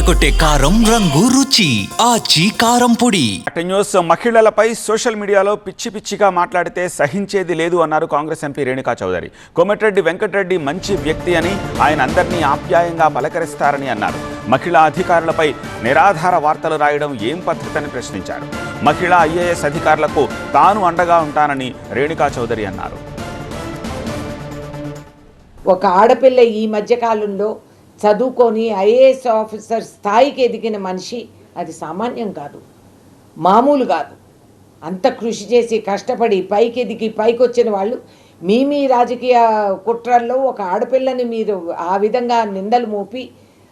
కారం రంగు రుచి ఆచి కారం పొడి. న్యూస్ మహిళలపై సోషల్ మీడియాలో పిచ్చి పిచ్చిగా మాట్లాడితే సహించేది లేదు అన్నారు కాంగ్రెస్ ఎంపీ రేణుకా చౌదరి. కోమటిరెడ్డి వెంకటరెడ్డి మంచి వ్యక్తి అని ఆయన అందరినీ ఆప్యాయంగా పలకరిస్తారని అన్నారు. మహిళా అధికారులపై నిరాధార వార్తలు రాయడం ఏం పద్ధతి అని ప్రశ్నించారు. మహిళా ఐఏఎస్ అధికారులకు తాను అండగా ఉంటానని రేణుకా చౌదరి అన్నారు. ఒక ఆడపిల్ల ఈ మధ్యకాలంలో చదువుకొని ఐఏఎస్ ఆఫీసర్ స్థాయికి ఎదిగిన మనిషి అది సామాన్యం కాదు మామూలు కాదు. అంత కృషి చేసి కష్టపడి పైకి ఎదిగి పైకి వచ్చిన వాళ్ళు మీ మీ రాజకీయ కుట్రల్లో ఒక ఆడపిల్లని మీరు ఆ విధంగా నిందలు మోపి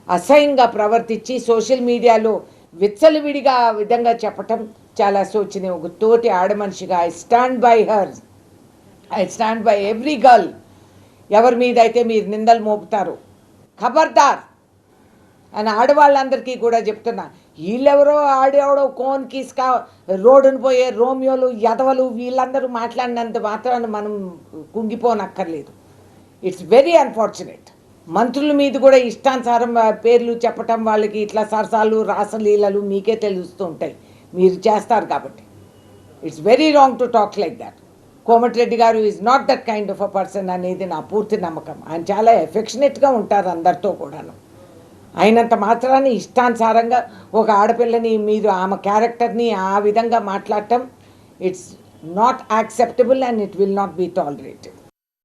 అసహ్యంగా ప్రవర్తించి సోషల్ మీడియాలో విచ్చలవిడిగా ఆ విధంగా చెప్పటం చాలా శోచనీయం. ఒక తోటి ఆడమనిషిగా I stand by her I stand by every girl. ఎవరి మీద అయితే మీరు నిందలు మోపుతారు ఖబర్దార్. అని ఆడవాళ్ళందరికీ కూడా చెప్తున్నా. వీళ్ళెవరో ఆడేవడో కోన్ కిస్కా రోడ్డును పోయే రోమియోలు యదవలు వీళ్ళందరూ మాట్లాడినంత మాత్రాన మనం కుంగిపోనక్కర్లేదు. ఇట్స్ వెరీ అన్ఫార్చునేట్ మంత్రుల మీద కూడా ఇష్టానుసారం పేర్లు చెప్పటం వాళ్ళకి ఇట్లా సరసాలు రాసలీలలు మీకే తెలుస్తూ ఉంటాయి. మీరు చేస్తారు కాబట్టి. It's very wrong to talk like that Komatireddy garu is not that kind of a person అనేది నా పూర్తి నమ్మకం. ఆయన చాలా ఎఫెక్షనేట్గా ఉంటారు అందరితో కూడాను. అయినంత మాత్రాన్ని ఇష్టానుసారంగా ఒక ఆడపిల్లని మీరు ఆమె క్యారెక్టర్ని ఆ విధంగా మాట్లాడటం it's not acceptable and it will not be tolerated